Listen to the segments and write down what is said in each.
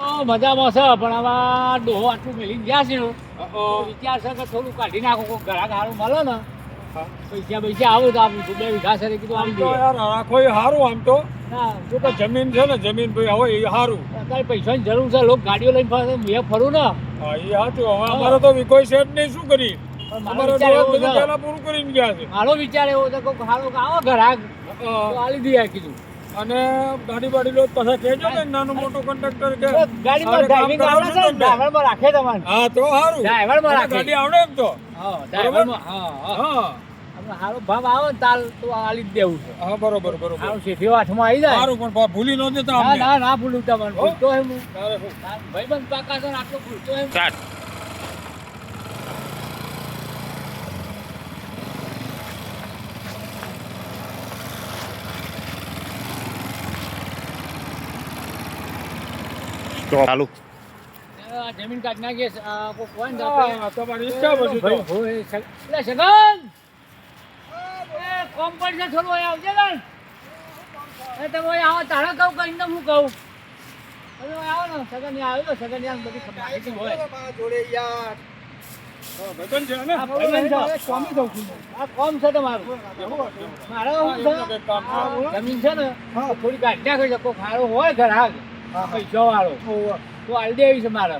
મજામાં છે પણ આવા ડોહો આટલું મેલી ગયા છે વિચાર છે કે થોડું કાઢી નાખો કોઈ ઘરાક સારું મળે ને? પૈસા પૈસા આવે તો આપું છું બે વીઘા છે કીધું આમ તો યાર રાખો એ સારું આમ તો. જો કે જમીન છે ને જમીન ભાઈ હોય એ સારું અત્યારે પૈસાની જરૂર છે લોકો ગાડીઓ લઈને ફરે મેં ફરું ને. હા એ સાચું હવે અમારે તો કોઈ સેટ નહીં શું કરી? મારો વિચાર એવો છે. પહેલા ગયા છે. મારો વિચાર એવો છે કે કોઈ સારો આવો ઘરાક. આલી દઈએ કીધું. અને ગાડી બાડી લો પાછા કહેજો ને નાનું મોટું કંડક્ટર કે ગાડીમાં ડ્રાઇવિંગ આવડે છે તમને. ડ્રાઈવરમાં રાખે તમારે. હા તો સારું ડ્રાઈવરમાં રાખે. ગાડી આવડે એમ તો. હા ડ્રાઈવરમાં હા હા. હા. આપણે સારો ભાવ આવે ને તાલ તો આલી જ દેવું છે. હા બરોબર બરોબર. સારું શેઠીઓ હાથમાં આવી જાય. સારું પણ ભૂલી ન દેતા ના અમને. ના ના ભૂલું તમને ભૂલતો હે. હું? ભાઈબંધ પાકા છે આટલો ભૂલતો હે ચાલુ આ જમીન કાઢ નાખીએ છે. આ કોક હોય ને તો આપણે- હા, તમારી ઈચ્છા પછી તો. ભાઈ, હોય, સગ- લે, સગન! એ, કોમ પડશે થોડું અહીં આવજે ગણ એ તમે આવો તારે કહું કહીને હું કહું તમે આવો ને સગન આવ્યો ને, સગન અહીં બધી ખબર હોય હા, ભાઈબંધ છે ને? આ ભાઈબંધ છે. આ કોમ છે તમારું મારે શું છે? એમને કંઈક કામ છે. આ જમીન છે ને થોડી કાઢી નાખી શકો ખારો હોય ઘર પૈસા વાળો તો આલી દેવી છે મારે.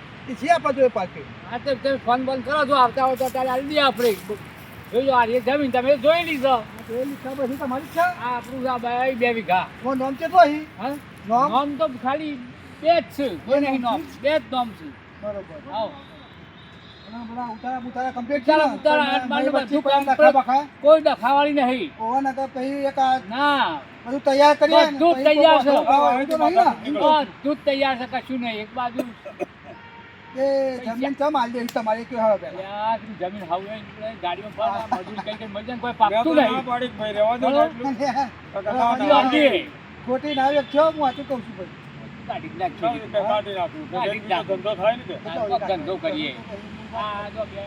હા તો તમે ફોન બંધ કરો છો આવતા આવતા ત્યારે આલી દઈએ આપણે. આ એ જમીન તમે જોઈ લીધો. આ આપણું આ બે બે વીઘા. હા? નોમ? તો ખાલી બે જ છે. કોઈ નહીં નામ બે જ નામ છે. આવો. ઉતારા ઉતારા આઠ બાર ને. બધું તૈયાર કરીએ બધું તૈયાર છે. કોઈ ભાવ હોય તો નહીં ને. બધું તૈયાર છે કશું નહીં. એક બાજુ એ જમીન ચમ આલી દેવી તમારી? કે હવે પહેલા. યાર, જમીન હાવ ગાડીમાં ફરવા, મજૂરી કઈ કઈ મજા કોઈ પાકતું નહીં. પાડી ભાઈ રહેવા દો ને એટલું. તો કે ના, બધું ના, ખોટી ના વ્યક્તિ હું આતું કહું છું ભાઈ નાખું. ધંધો થાય ને કરીએ. આ જો બે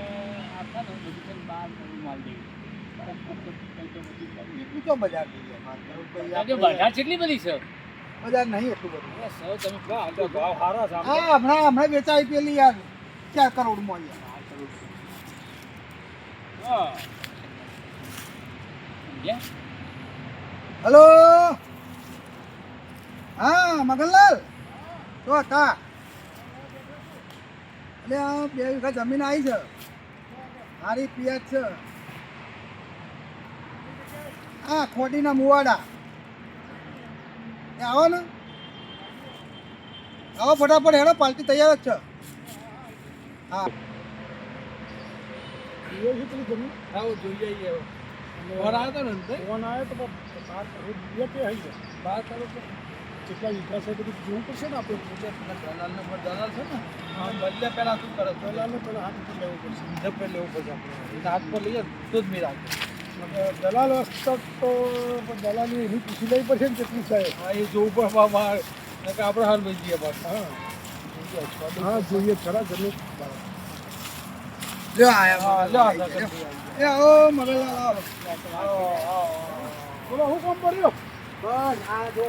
આ છે ને, બધું બધું માલ દેવું. એટલું તો બજાર બજાર કેટલી બધી છે બજાર નહીં એટલું બધું. તમે ના, આ તો ભાવ સારા છે હા હમણાં હમણાં વેચાઈ પેલી યાર ચાર કરોડમાં યાર હા. હલો? હા મગનલાલ? તો હતા? એટલે આ બે વીઘા જમીન આવી છે. મારી પિયાજ છે. હા ખોટીના મુવાડા. એ આવો ને. આવો ફટાફટ હેડો પાર્ટી તૈયાર જ છે. હા. આવો જોઈએ ઈ હવે. ફોન આવ્યો તો ને અંતે? ફોન આવ્યો તો પણ બાર કરોડ રૂપિયા કે હઈ ગયા. બાર કરોડ તો? કેટલા વીઘા છે બધું જોવું પડશે ને આપણે. દલાલને પણ દલાલ છે ને? હા. બદલે પહેલા શું કરે દલાલને પહેલા હાથ ઉપર લેવું પડશે. બીજા પર લેવું પડશે આપણે. એટલે હાથ પર લઈએ તો જ મેળ આવે દલાલ હસ્તક તો પણ દલાલની એની પૂછી લેવી પડશે ને કેટલી સાહેબ હા એ જોવું પણ બાબા કે આપણે હાલ ભાઈ જઈએ બસ હા હા જોઈએ ખરા જરૂર લ્યો આયા હા લ્યો એ મગનલાલ આવો બોલો હું કોમ કર્યો બસ આ જો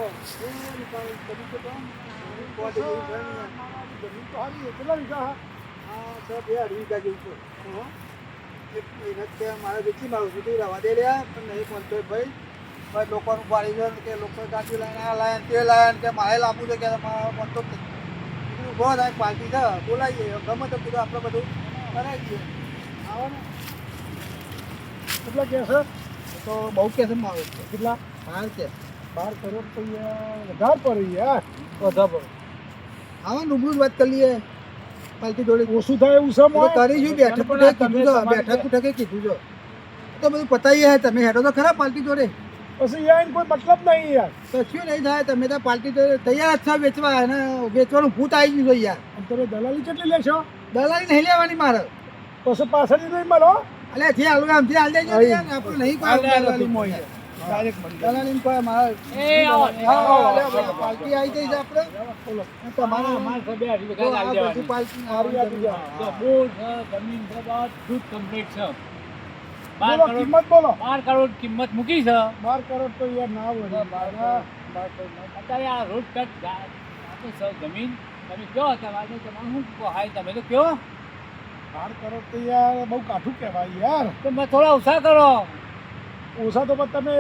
જમીન તો હારી છે. કેટલા વીઘા હા? બે અઢી વીઘા જેવું છે મહેનત કે મારે વેચી મારું સુધી રવા દે લ્યા પણ નહીં પહોંચતો ભાઈ. ભાઈ લોકોનું પાડી ગયો કે લોકો કાચી લઈને આ લાયન તે લાયન કે મારે લાવવું છે કે મારે પહોંચતો જ નથી ઊભો થાય પાર્ટી છે બોલાવીએ ગમે તો કીધું આપણે બધું કરાવી દઈએ આવો ને. કેટલા કે છે? તો બહુ કે છે મારું. કેટલા? બાર કે. બાર કરોડ રૂપિયા વધારે પડી યાર વધાર પડી. આવો ને રૂબરૂ જ વાત કરી લઈએ. પાર્ટી જોડે ઓછું થાય એવું છે તો જો બેઠક પણ કીધું જો બેઠક બેઠક ઉઠકે કીધું જો તો બધું પતાવી હે તમે હેડો તો ખરા પાલટી જોડે? પછી યાર કોઈ મતલબ નહીં યાર. કશું નહીં થાય તમે તો પાલટી જોડે તૈયાર જ છો વેચવા અને વેચવાનું ભૂત આવી ગયું યાર. તમે દલાલી કેટલી લેશો? દલાલી નહીં લેવાની મારે. પછી પાછળની નહીં મળો? અલે જે હાલ આમથી હાલ દેજો આપણે નહીં કોઈ દલાલી એ આવો, બોલો અને તમારે છે. બાર કિંમત બોલો બાર કરોડ કિંમત મૂકી છે બાર કરોડ તો યાર ના હોય. અત્યારે આ રોડ કટ જમીન તમે કયો તમારે તમારે શું હાય તમે તો કયો બાર કરોડ તો યાર બહુ કાઠું કહેવાય યાર તો મેં થોડા ઓછા કરો ઓછા તો પણ તમે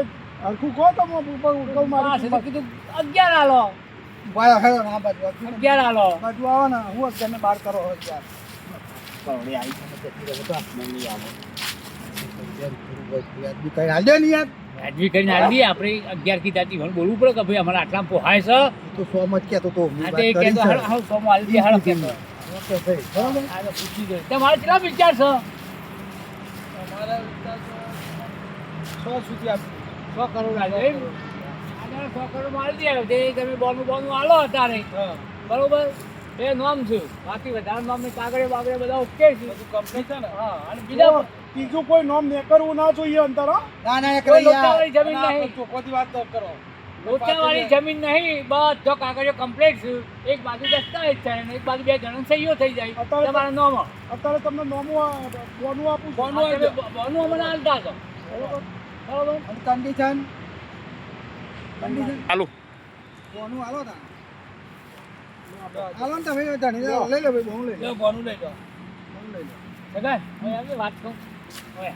હરખું કહો તો કહું પાસે મારી કીધું અગિયાર આલો. ભાઈ હેડો ના બાજુ અગિયાર આલો. બાજુ આવો ને હું અત્યારે બાર કરો અગિયાર યાર? આવી આપણે અગિયાર હતી મને બોલવું પડે કે ભાઈ અમારે આટલા પોહાય છે? તો સો મત કહેતો તો કરી કહેતો હાલ હાલ સોમો આલી દે હાલ કહેતો. ઓકે ભાઈ બરાબર. આ તો પૂછી દે તમારે કેટલા વિચાર છે? સો સુધી આપી સો કરોડ આલે સો કરોડમાં દે તે તમે બોનું બોનું આલો અત્યારે. હા. બરોબર? એ નોમ છે બાકી વધારે નોમ ને કાગળે બાગળે બધા ઓકે છે. બધું કમ્પ્લીટ છે ને? હા અને બીજા બીજું કોઈ નોમ ને કરવું ના જોઈએ અંતર ના ના એક લોચાવાળી જમીન નહીં. ચોખ્ખોથી વાત ન કરો. લોચાવાળી જમીન નહીં. બધો કાગળિયો કમ્પ્લીટ છે. એક બાજુ દસ્તાવેજ છે અને એક બાજુ બે જણ સહીઓ થઈ જાય. તમારા નોમો. અત્યારે તમને નોમું બોનું આપું બોનું બોનું અમને હાલતા હતો બરોબર. બરોબર અને કન્ડિશન કન્ડિશન ચાલુ કોનું હાલો તા. હાલો ને તમે ધણી લઈ લો ભાઈ લઈ લો. બોનું લઈ જાઓ. બહુ લઈ લો. સગા હવે આપણે વાત કહું. હવે.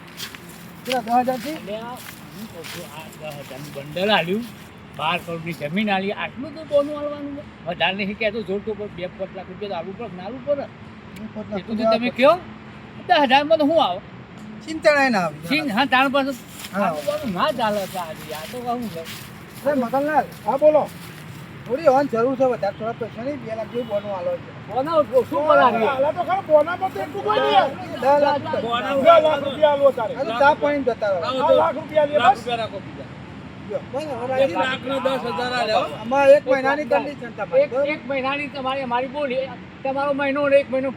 કેટલા દસ હજારથી એટલે આ હું કહું છું, આ દસ હજારનું બંડલ આલ્યું. બાર કરોડની જમીન આલી. આટલું તો બોનું આલવાનું વધારે નહીં કહેતો જોડતો પણ બે પાંચ લાખ રૂપિયા તો આલવું પડે ના પડે. એટલું તો તમે કહો. દસ હજારમાં તો શું આવો? ચિંતા ના આવી. હા તાર પાસે હા. ના ચાલે છે આ તો કહું છે. અરે મગનલાલ હા બોલો. થોડી હોવાની જરૂર છે વધારે થોડા પૈસા નહીં બે લાખ જેવું બોનું હાલો છે. બોના શું કરાવી હાલા તો ખરા બોનામાં તો એટલું કોઈ નહીં યાર. દસ લાખ રૂપિયા આલો. તારે. આ તો ચા જતા રહો. આ લાખ રૂપિયા લે બસ. રાખો બીજા. એક દસ હજાર આલ્યા એક મહિનાની કન્ડિશન એક તમારી એક મહિનાની તમારી અમારી બોલી. તમારો મહિનો એક મહિનો